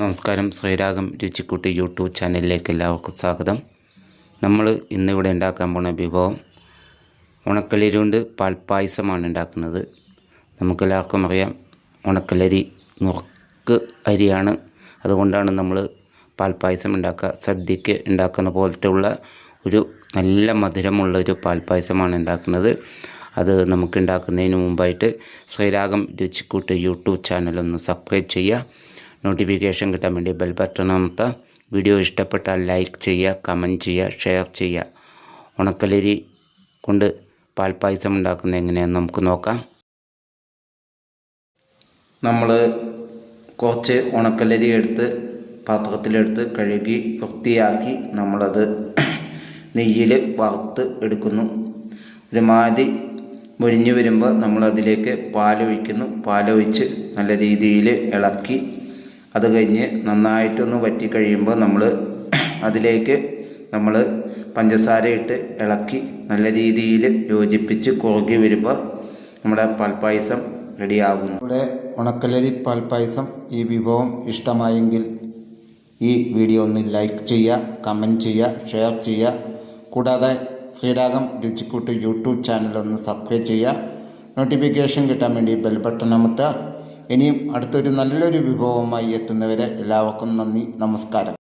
നമസ്കാരം. ശ്രീരാഗം രുചിക്കുട്ടി യൂട്യൂബ് ചാനലിലേക്ക് എല്ലാവർക്കും സ്വാഗതം. നമ്മൾ ഇന്നിവിടെ ഉണ്ടാക്കാൻ പോണ വിഭവം ഉണക്കലരി കൊണ്ട് പാൽപ്പായസമാണ് ഉണ്ടാക്കുന്നത്. നമുക്കെല്ലാവർക്കും അറിയാം ഉണക്കലരി നുറുക്ക് അരിയാണ്. അതുകൊണ്ടാണ് നമ്മൾ പാൽപ്പായസം ഉണ്ടാക്കുക. സദ്യക്ക് ഉണ്ടാക്കുന്ന പോലത്തെയുള്ള ഒരു നല്ല മധുരമുള്ള ഒരു പാൽപ്പായസമാണ് ഉണ്ടാക്കുന്നത്. അത് നമുക്ക് ഉണ്ടാക്കുന്നതിന് മുമ്പായിട്ട് ശ്രീരാഗം രുചിക്കൂട്ട് യൂട്യൂബ് ചാനലൊന്ന് സബ്സ്ക്രൈബ് ചെയ്യുക. നോട്ടിഫിക്കേഷൻ കിട്ടാൻ വേണ്ടി ബെൽ ബട്ടൺ അമർത്തുക. വീഡിയോ ഇഷ്ടപ്പെട്ടാൽ ലൈക്ക് ചെയ്യുക കമന്റ് ചെയ്യുക ഷെയർ ചെയ്യുക. ഉണക്കലരി കൊണ്ട് പാൽപ്പായസം ഉണ്ടാക്കുന്നത് എങ്ങനെയാണെന്ന് നമുക്ക് നോക്കാം. നമ്മൾ കുറച്ച് ഉണക്കലരി എടുത്ത് പാത്രത്തിലെടുത്ത് കഴുകി വൃത്തിയാക്കി നമ്മളത് നെയ്യിൽ വറുത്ത് എടുക്കുന്നു. ഒരുമാതിരി മുരിഞ്ഞു വരുമ്പോൾ നമ്മളതിലേക്ക് പാലൊഴിക്കുന്നു. പാലൊഴിച്ച് നല്ല രീതിയിൽ ഇളക്കി അത് കഴിഞ്ഞ് നന്നായിട്ടൊന്ന് വറ്റി കഴിയുമ്പോൾ നമ്മൾ അതിലേക്ക് നമ്മൾ പഞ്ചസാര ഇട്ട് ഇളക്കി നല്ല രീതിയിൽ യോജിപ്പിച്ച് കുറുകി വരുമ്പോൾ നമ്മുടെ പാൽപ്പായസം റെഡിയാകുന്നു. ഇവിടെ ഉണക്കലരി പാൽപ്പായസം ഈ വിഭവം ഇഷ്ടമായെങ്കിൽ ഈ വീഡിയോ ഒന്ന് ലൈക്ക് ചെയ്യുക കമന്റ് ചെയ്യുക ഷെയർ ചെയ്യുക. കൂടാതെ ശ്രീരാഗം രുചിക്കൂട്ട് യൂട്യൂബ് ചാനൽ ഒന്ന് സബ്സ്ക്രൈബ് ചെയ്യുക. നോട്ടിഫിക്കേഷൻ കിട്ടാൻ വേണ്ടി ബെൽ ബട്ടൺ അമർത്തുക. ഇനിയും അടുത്തൊരു നല്ലൊരു വിഭവവുമായി എത്തുന്നവരെ എല്ലാവർക്കും നന്ദി നമസ്കാരം.